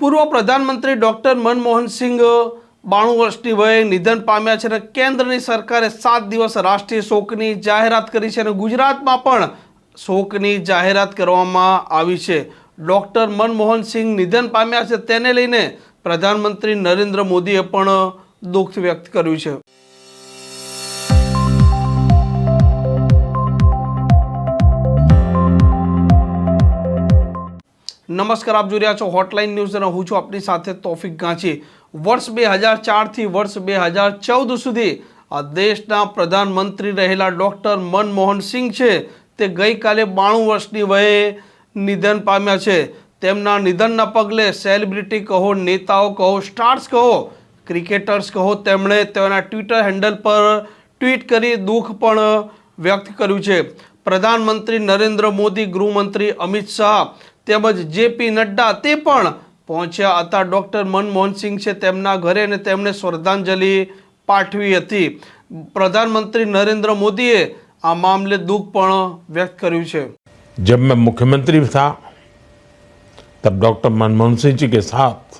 પૂર્વ પ્રધાનમંત્રી ડૉક્ટર મનમોહન સિંહ બાણું વર્ષની વયે નિધન પામ્યા છે અને કેન્દ્રની સરકારે સાત દિવસ રાષ્ટ્રીય શોકની જાહેરાત કરી છે અને ગુજરાતમાં પણ શોકની જાહેરાત કરવામાં આવી છે. ડૉક્ટર મનમોહનસિંહ નિધન પામ્યા છે, તેને લઈને પ્રધાનમંત્રી નરેન્દ્ર મોદીએ પણ દુઃખ વ્યક્ત કર્યું છે. નમસ્કાર, આપ જોઈ રહ્યા છો હોટલાઇન ન્યૂઝ અને હું છું આપની સાથે તોફિક ગાંચી. વર્ષ બે હજાર ચારથી વર્ષ બે હજાર ચૌદ સુધી આ દેશના પ્રધાનમંત્રી રહેલા ડૉક્ટર મનમોહન સિંહ છે. તે ગઈકાલે બાણું વર્ષની વયે નિધન પામ્યા છે. તેમના નિધનના પગલે સેલિબ્રિટી કહો, નેતાઓ કહો સ્ટાર્સ કહો ક્રિકેટર્સ કહો, તેમણે તેના ટ્વિટર હેન્ડલ પર ટ્વીટ કરી દુઃખ પણ વ્યક્ત કર્યું છે. પ્રધાનમંત્રી નરેન્દ્ર મોદી, ગૃહમંત્રી અમિત શાહ તેમજ જેપી નડ્ડા તે પણ પહોંચ્યા હતા ડૉક્ટર મનમોહન સિંહ છે તેમના ઘરે અને તેમણે શ્રદ્ધાંજલિ પાઠવી હતી પ્રધાનમંત્રી નરેન્દ્ર મોદીએ આ મામલે દુઃખ પણ વ્યક્ત કર્યું છે जब मैं मुख्यमंत्री था तब डॉक्टर मनमोहन सिंह जी के साथ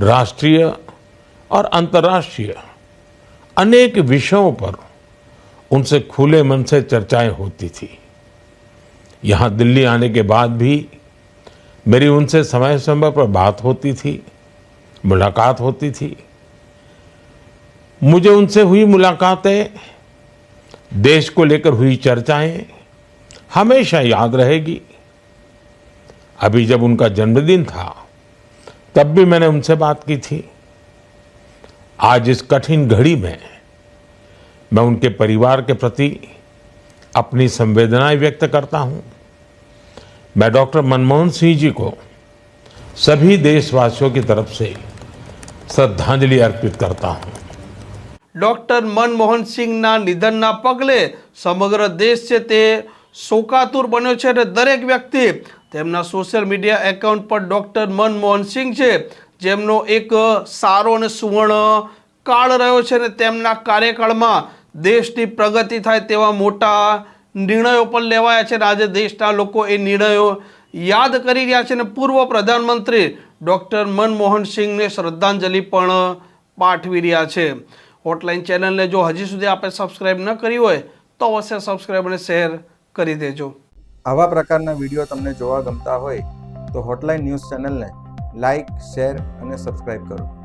राष्ट्रीय और अंतर्राष्ट्रीय अनेक विषयों पर उनसे खुले मन से चर्चाएं होती थी यहाँ दिल्ली आने के बाद भी मेरी उनसे समय समय पर बात होती थी, मुलाकात होती थी। मुझे उनसे हुई मुलाकातें, देश को लेकर हुई चर्चाएँ हमेशा याद रहेगी। अभी जब उनका जन्मदिन था, तब भी मैंने उनसे बात की थी। आज इस कठिन घड़ी में मैं उनके परिवार के प्रति अपनी संवेदनाएं व्यक्त करता हूं मैं डॉक्टर मनमोहन सिंह जी को सभी देशवासियों की तरफ से श्रद्धांजलि अर्पित करता हूं ડૉક્ટર મનમોહન સિંહના નિધનના પગલે સમગ્ર દેશ છે તે શોકાતુર બન્યો છે અને દરેક વ્યક્તિ તેમના સોશિયલ મીડિયા એકાઉન્ટ પર ડૉક્ટર મનમોહન સિંહ છે જેમનો એક સારો અને સુવર્ણ કાળ રહ્યો છે અને તેમના કાર્યકાળમાં દેશની પ્રગતિ થાય તેવા મોટા નિર્ણયો પણ લેવાયા છે. આજે દેશના લોકો એ નિર્ણયો યાદ કરી રહ્યા છે અને પૂર્વ પ્રધાનમંત્રી ડૉક્ટર મનમોહન સિંહને શ્રદ્ધાંજલિ પણ પાઠવી રહ્યા છે. હોટલાઇન ચેનલને જો હજી સુધી આપણે સબસ્ક્રાઇબ ન કરી હોય, તો અવશ્ય સબસ્ક્રાઇબ અને શેર કરી દેજો. આવા પ્રકારના વીડિયો તમને જોવા ગમતા હોય, તો હોટલાઇન ન્યૂઝ ચેનલને લાઇક શેર અને સબસ્ક્રાઇબ કરો.